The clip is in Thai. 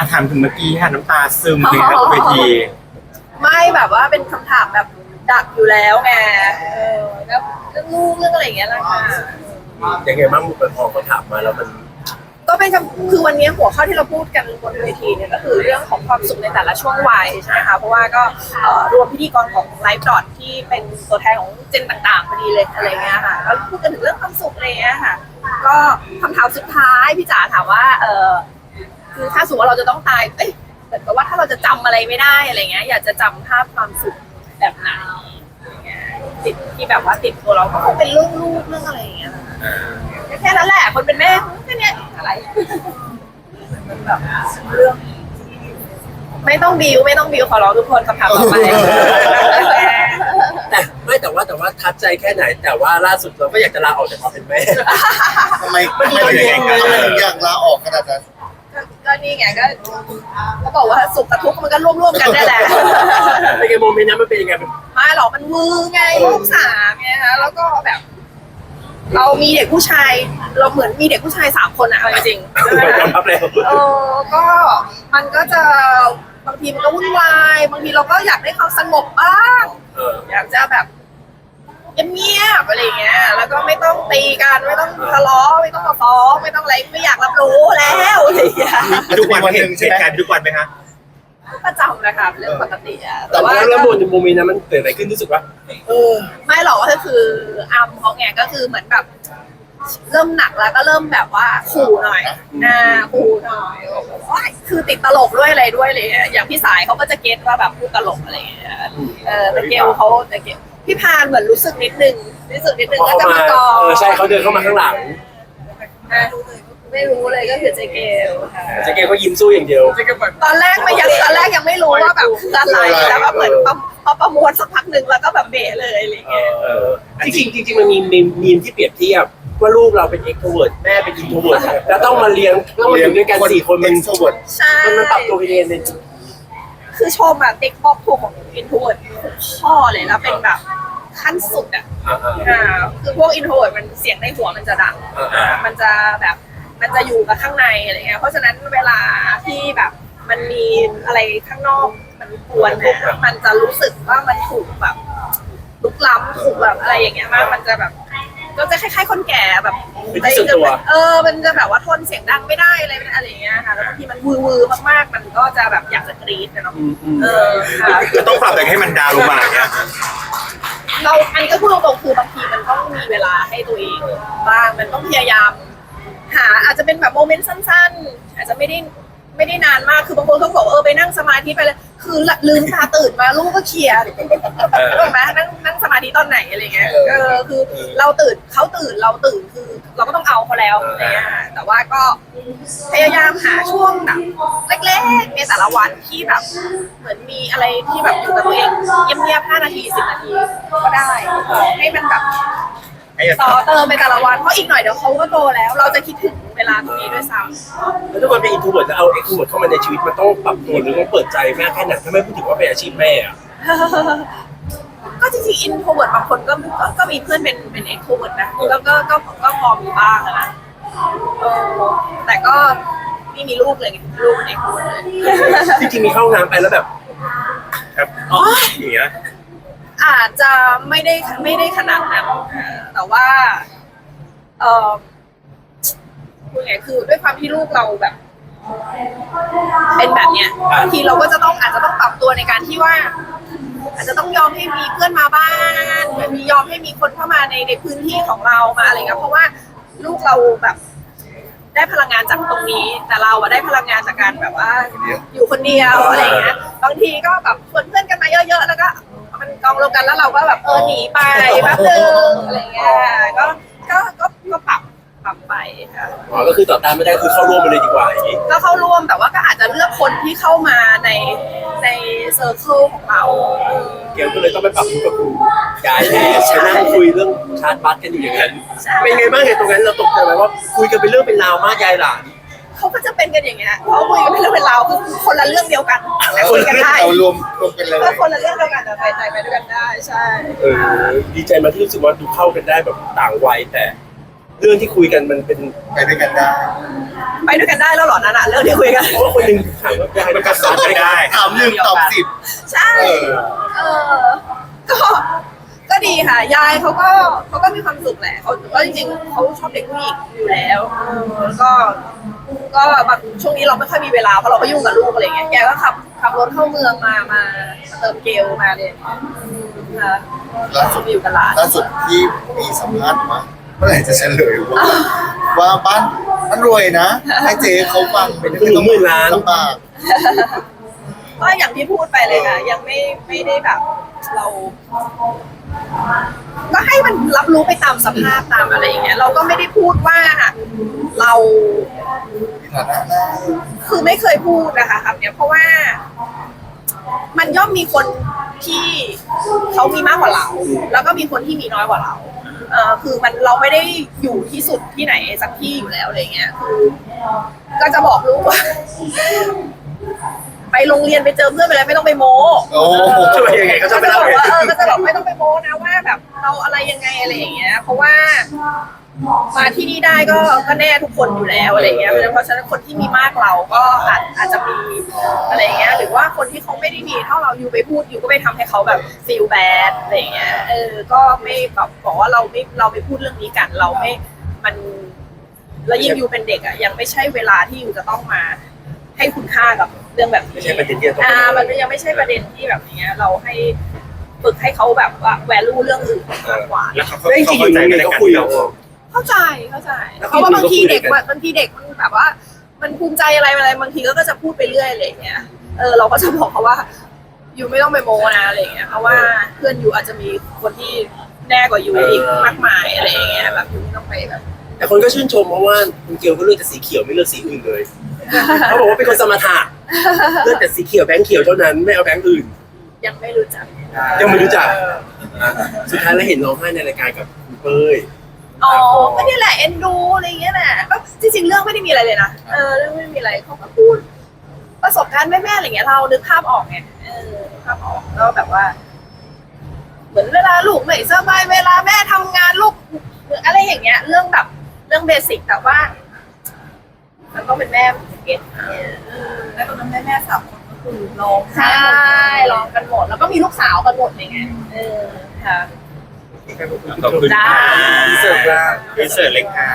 อาถามถึงเมื่อกี้ค่ะน้ำตาซึมเลยครับบนเวทีไม่แบบว่าเป็นคำถามแบบดักอยู่แล้วไงเออแล้วเรื่องลูกเรื่องอะไรอย่างเงี้ยแหละค่ะ ยังไงบ้างพอเขาถามมาแล้วมันก็เป็นคำคือวันนี้หัวข้อที่เราพูดกันบนเวทีเนี่ยก็คือเรื่องของความสุขในแต่ละช่วงวัยใช่ไหมคะเพราะว่าก็เอ่อรวมพิธีกรของไลฟ์ดอทที่เป็นตัวแทนของเจนต่างๆพอดีเลยอะไรเงี้ยค่ะแล้วพูดกันถึงเรื่องความสุขอะไรเงี้ยค่ะ ก็คำถามสุดท้ายพี่จ๋าถามว่าเออ คือถ้าสมมติว่าเราจะต้องตายเอ้ยเหมือนกับว่าถ้าเราจะจำอะไรไม่ได้อะไรเงี้ย อยากจะจำภาพความสุขแบบไหนอะไรเงี้ยติดที่แบบว่าติดตัวเราก็คงเป็นเรื่องลูกเรื่องอะไรอย่างเงี้ยนะคะแค่นั้นแหละคนเป็นแม่แค่เนี้ยอะไรมันแบบเรื่องไม่ต้องบิวไม่ต้องบิวขอร้องทุกคนคำถามต่อไปแต่ไม่แต่ว่าแต่ว่าทัดใจแค่ไหน แต่ว่าล่าสุดเราก็อยากจะลาออกจากความเป็นแม่ทำไมทำไมถึงอยากทำไมถึงอยากลาออกขนาดนั้น ก็ก็นี่ไงก็เขาบอกว่าสุขกับทุกข์มันก็ร่วมๆกันได้แหละ เป็นไงโมเมนต์นั้นมันเป็นยังไงมันไม่หรอกมันมือไงลูกสามไงฮะแล้วก็แบบ เรามีเด็กผู้ชาย เราเหมือนมีเด็กผู้ชายสามคนอะเอาจริงๆยอมรับเลยเออก็มันก็จะบางทีมันก็วุ่นวายบางทีเราก็อยากได้ความสงบบ้าง เออ อยากจะแบบเงียบๆอะไรอย่างเงี้ย แล้วก็ไม่ต้องตีกัน ไม่ต้องทะเลาะไม่ต้องมาฟ้องไม่ต้องอะไรไม่อยากรับรู้แล้ ทุกวันเห็นเหตุการณ์ทุกวันไหมคะประจำนะคะเป็นเรื่องปกติอะแต่แต่ว่าว่าแล้วโมโมเมนต์นั้นมันเกิดอะไรขึ้นรู้สึกว่าเออไม่หรอกก็คืออัมเขาไงก็คือเหมือนแบบ เริ่มหนักแล้วก็เริ่มแบบว่าขู่หน่อยอ่าขู่หน่อยบอกว่าคือติดตลกด้วยอะไรด้วยเลยอย่างพี่สายเขาก็จะเก็ตว่าแบบพูดตลกอะไรอย่างเงี้ยเออแต่เกลเขาแต่เกลพี่พานเหมือนรู้สึกนิดนึงรู้สึกนิดนึงพอก็เขาจะมามากองเออใช่เขาเดินเข้ามาข้างหลังอะ ไม่รู้เลยก็คือเจเกลค่ะ เจ๊เกก็ยิ้มสู้อย่างเดียวตอนแรกไม่ยังตอนแรกยังไม่รู้ว่าแบบคืออะไรแล้วก็เหมือนประพอประมวลสักพักหนึ่งแล้วก็แบบเบะเลยอะไรอย่างเอเงี้ยอเออจริงๆจริงๆมันมีมีมีมที่เปรียบเทียบว่าลูกเราเป็นเอ็กโทรเวิร์ดแม่เป็นอินโทรเวิร์ดแล้วต้องมาเลี้ยงต้องมาอยู่ด้วยกันสี่คนมันเอ็กโทรเวิร์ดใช่มันมันปรับตัวเองในคือชมอะเด็กครอบครัวของอินโทรเวิร์ดข้อเลยแล้วเป็นแบบขั้นสุดอะอ่าอ่าอ่าคือพวกอินโทรเวิร์ดมันเสียงในหัวมันจะดังอ่าอ่ามันจะแบบ มันจะอยู่กับข้างในอะไรเงี้ยเพราะฉะนั้นเวลาที่แบบมันมีอะไรข้างนอกมันกวนเนี่ยมันจะรู้สึกว่ามันถูกแบบลุกล้ำถูกแบบอะไรอย่างเงี้ยมากมันจะแบบก็จะคล้ายๆคนแก่แบบเป็นที่ส่วนตัว เออ มันจะแบบว่าทนเสียงดังไม่ได้อะไรอะไรอย่างเงี้ยค่ะ แล้วบางทีมันวือวือๆมากๆ มันก็จะแบบอยากจะกรี๊ดนะเนาะอืมอืมเออค่ะจะต้องปรับตัวเองให้มันดาวลงมาอย่างเงี้ยเราอันนี้ก็พูดตรงๆคือบางทีมันต้องมีเวลาให้ตัวเองบ้าง มันต้องพยายามหา อาจจะเป็นแบบโมเมนต์สั้น ๆ อาจจะไม่ได้ไม่ได้นานมากคือบางคนเขาบอกว่าเออไปนั่งสมาธิไปเลยคือลืมตาตื่นมาลูกก็เคลียร์ถูกไหมนั่งนั่งสมาธิตอนไหนอะไรเงี้ยเออคือเราตื่นเขาตื่นเราตื่นคือ เราก็ต้องเอาเขาแล้วอะไรเงี้ยแต่ว่าก็พยายามหาช่วงแบบเล็กๆในแต่ละวันที่แบบ เหมือนมีอะไรที่แบบอยู่กับตัวเองเงียบๆ5นาที10นาทีก็ได้ ให้มันแบบให้แบบต่อเติมไปแต่ละวันเพราะอีกหน่อยเดี๋ยวเขาก็โตแล้ว เราจะคิดถึง เวลาตรงนี้ด้วยซ้ำแล้วทุกคนเป็นอินโทรเวิร์ดแล้วเอาเอ็กโทรเวิร์ดเข้ามาในชีวิตมันต้องปรับตัวหรือต้องเปิดใจมากแค่ไหนถ้าไม่พูดถึงว่าเป็นอาชีพแม่อะก็จริงๆอินโทรเวิร์ดบางคนก็ก็ก็มีเพื่อนเป็นเป็นเอ็กโทรเวิร์ดนะแล้วก็ก็ก็พอมีบ้างอะนะเออแต่ก็ไม่มีลูกเลยไงลูกเป็นเอ็กโทรเวิร์ดเลยจริงๆมีเข้าห้องน้ำไปแล้วแบบครับอ๋ออย่างเงี้ยอาจจะไม่ได้ไม่ได้ขนาดนั้นอ่าแต่ว่าเออ พูดไงคือด้วยความที่ลูกเราแบบ เป็นแบบเนี้ยบางทีเราก็จะต้องอาจจะต้องปรับตัวในการที่ว่า อาจจะต้องยอมให้มีเพื่อนมาบ้านมียอมให้มีคนเข้ามาในในพื้นที่ของเรามาอะไรเงี้ยเพราะว่าลูกเราแบบได้พลังงานจากตรงนี้ แต่เราอะได้พลังงานจากการแบบว่า อยู่คนเดียวอะไรเงี้ยบางทีก็แบบชวนเพื่อนกันมาเยอะๆแล้วก็ มันกองรวมกันแล้วเราก็แบบเออหนีไปแป๊บนึงอะไรเงี้ยก็ก็ก็ก็ปรับ ปรับไปค่ะอ๋อก็คือต่อต้านไม่ได้คือเข้าร่วมไปเลยดีกว่าอย่างนี้ก็เข้าร่วมแต่ว่าก็อาจจะเลือกคนที่เข้ามาในในเซอร์เคิลของเราเกลก็เลยต้องไปปรับทุกข์กับคุณยายแทนไปนั่งคุยเรื่องชาร์จบัตรกันอยู่อย่างนั้นใช่เป็นไงบ้างเหตุตรงนั้นเราตกใจไหมว่าคุยกันเป็นเรื่องเป็นราวมากยายหลานเขาก็จะเป็นกันอย่างเงี้ยเขาคุยกันเป็นเรื่องเป็นราวคือคนละเรื่องเดียวกันแต่คุยกันได้เรารวมรวมกันเลยก็คนละเรื่องเดียวกันแต่ไปใจไปด้วยกันได้ใช่เออดีใจมากที่รู้สึกว่าดูเข้ากันได้แบบต่างวัยแต่ เรื่องที่คุยกันมันเป็นไปด้วยกันได้ไปด้วยกันได้แล้วเหรอนั่นอะเรื่องที่คุยกัน เพราะว่าคนหนึ่งถามว่ายังไงมันผสมกันได้ถามหนึ่งตอบสิบใช่ เออ เออ ก็ ก็ดีค่ะ ยายเขาก็เขาก็มีความสุขแหละเขาก็จริงๆเขาชอบเด็กผู้หญิงอยู่แล้วเออแล้วก็ ก็บางช่วงนี้เราไม่ค่อยมีเวลาเพราะเราก็ยุ่งกับลูกอะไรอย่างเงี้ย แกก็ขับขับรถเข้าเมืองมามาเติมเกลมาเลยค่ะล่าสุดมาอยู่กับหลานล่าสุดที่มีสัมภาษณ์มาเมื่อไหร่จะเฉลยว่าว่าบ้านบ้านรวยนะให้เจ๊เขาฟังเป็นไม่ต้องลำบากก็อย่างที่พูดไปเลยค่ะ ยังไม่ไม่ได้แบบ เรา ก็ให้มันรับรู้ไปตามสภาพตามอะไรอย่างเงี้ยเราก็ไม่ได้พูดว่าเรา ฐานะหน้าคือไม่เคยพูดนะคะคำเนี้ยเพราะว่า มันย่อมมีคนที่เขามีมากกว่าเรา แล้วก็มีคนที่มีน้อยกว่าเรา เออคือมันเราไม่ได้อยู่ที่สุดที่ไหนสักที่อยู่แล้วอะไรเงี้ยคือก็จะบอกลูกว่า ไปโรงเรียนไปเจอเพื่อนไปอะไรไม่ต้องไปโม้โอ้ทำไมยังไงก็ก็จะจะไม่บเล่าอกเลยว่าเออก็จะบอกไม่ต้องไปโม้นะว่าแบบเราอะไรยังไงอะไรอย่างเงี้ย เพราะว่า มาที่นี่ได้ก็ก็แน่ทุกคนอยู่แล้วอะไรเงี้ยเพราะฉะนั้นคนที่มีมากเราก็อาจอาจจะมีอะไรเงี้ยหรือว่าคนที่เขาไม่ได้มีเท่าเราอยู่ไปพูดอยู่ก็ไปทำให้เขาแบบ feel bad อะไรเงี้ยเออก็ไม่แบบบอกว่าเราไม่เราไม่พูดเรื่องนี้กันเราไม่มันแล้วยิ่งอยู่เป็นเด็กอะยังไม่ใช่เวลาที่อยู่จะต้องมาให้คุณค่ากับเรื่องแบบนี้ไม่ใช่ประเด็นที่จะต้องอ่ามันยังไม่ใช่ประเด็นที่แบบเนี้ยเราให้ฝึกให้เขาแบบว่าแวลูเรื่องอื่นมากกว่าแล้วเขาแล้วจริงๆอยู่โรงเรียนก็คุยกับ เข้าใจเข้าใจแล้วเพราะว่าบางทีเด็กคุยกันบางทีเด็กมันแบบว่า มันภูมิใจอะไรอะไรบางทีก็จะพูดไปเรื่อยอะไรอย่างเงี้ยเออเราก็จะบอกเขาว่า อยู่ไม่ต้องไปโมนะอะไรอย่างเงี้ยเพราะว่าเพื่อนอยู่อาจจะมีคนที่แน่กว่าอยู่อีกมากมายอะไรอย่างเงี้ยแบบอยู่ไม่ต้องไปแบบแต่คนก็ชื่นชมเพราะว่าคุณเกียวก็เลือกแต่สีเขียวไม่เลือกสีอื่นเลยเขาบอกว่าเป็นคนสมถะเลือกแต่สีเขียวแบงค์เขียวเท่านั้นไม่เอาแบงค์อื่น ยังไม่รู้จักยังไม่รู้จัก สุดท้ายแล้วเห็นร้องไห้ในรายการกับคุณเป้ย อ๋อก็นี่แหละเอ็นดูอะไรอย่างเงี้ยแหละก็จริงๆเรื่องไม่ได้มีอะไรเลยนะเออเรื่องไม่ได้มีอะไรเขาก็พูด ประสบการณ์แม่ๆอะไรเงี้ยเรานึกภาพออกไงเออนึกภาพออกแล้วแบบว่า เหมือนเวลาลูกไม่สบายเวลาแม่ทำงานลูกอะไรอย่างเงี้ย เรื่องแบบเรื่องเบสิกแต่ว่ามันต้องเป็นแม่เก็ตแล้วตอนนั้นแม่แม่สามคนก็คือร้องใช่ร้องกันหมด แล้วก็มีลูกสาวกันหมดเลยไงเออค่ะ ขอบคุณจ้าอินเสิร์ตเล็กค่ะ